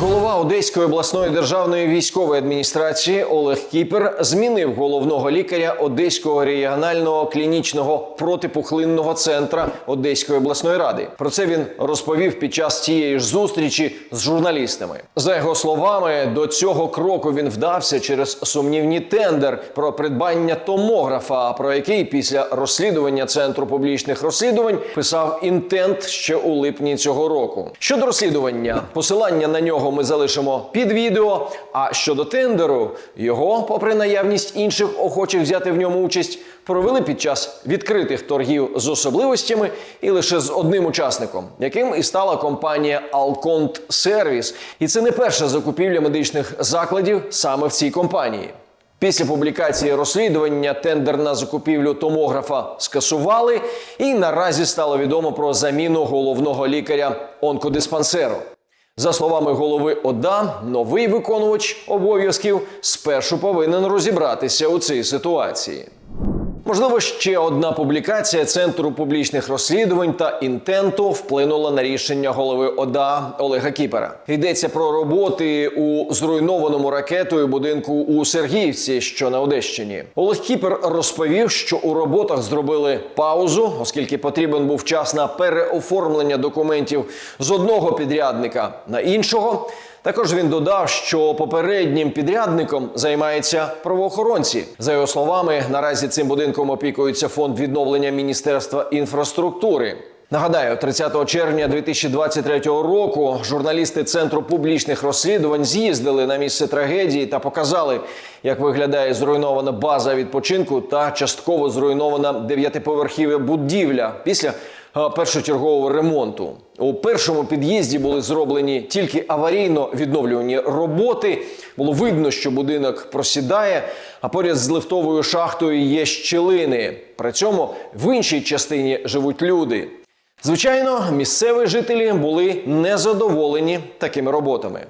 Голова Одеської обласної державної військової адміністрації Олег Кіпер змінив головного лікаря Одеського регіонального клінічного протипухлинного центра Одеської обласної ради. Про це він розповів під час цієї ж зустрічі з журналістами. За його словами, до цього кроку він вдався через сумнівні тендер про придбання томографа, про який після розслідування центру публічних розслідувань писав інтент ще у липні цього року. Щодо розслідування, посилання на нього ми залишимо під відео. А щодо тендеру, його, попри наявність інших охочих взяти в ньому участь, провели під час відкритих торгів з особливостями і лише з одним учасником, яким і стала компанія Alcont Service. І це не перша закупівля медичних закладів саме в цій компанії. Після публікації розслідування тендер на закупівлю томографа скасували, і наразі стало відомо про заміну головного лікаря онкодиспансеру. За словами голови ОДА, новий виконувач обов'язків спершу повинен розібратися у цій ситуації. Можливо, ще одна публікація Центру публічних розслідувань та інтенту вплинула на рішення голови ОДА Олега Кіпера. Йдеться про роботи у зруйнованому ракетою будинку у Сергіївці, що на Одещині. Олег Кіпер розповів, що у роботах зробили паузу, оскільки потрібен був час на переоформлення документів з одного підрядника на іншого. Також він додав, що попереднім підрядником займаються правоохоронці. За його словами, наразі цим будинком опікується фонд відновлення Міністерства інфраструктури. Нагадаю, 30 червня 2023 року журналісти Центру публічних розслідувань з'їздили на місце трагедії та показали, як виглядає зруйнована база відпочинку та частково зруйнована дев'ятиповерхівна будівля після першочергового ремонту. У першому під'їзді були зроблені тільки аварійно відновлювані роботи. Було видно, що будинок просідає, а поряд з лифтовою шахтою є щілини. При цьому в іншій частині живуть люди. Звичайно, місцеві жителі були незадоволені такими роботами.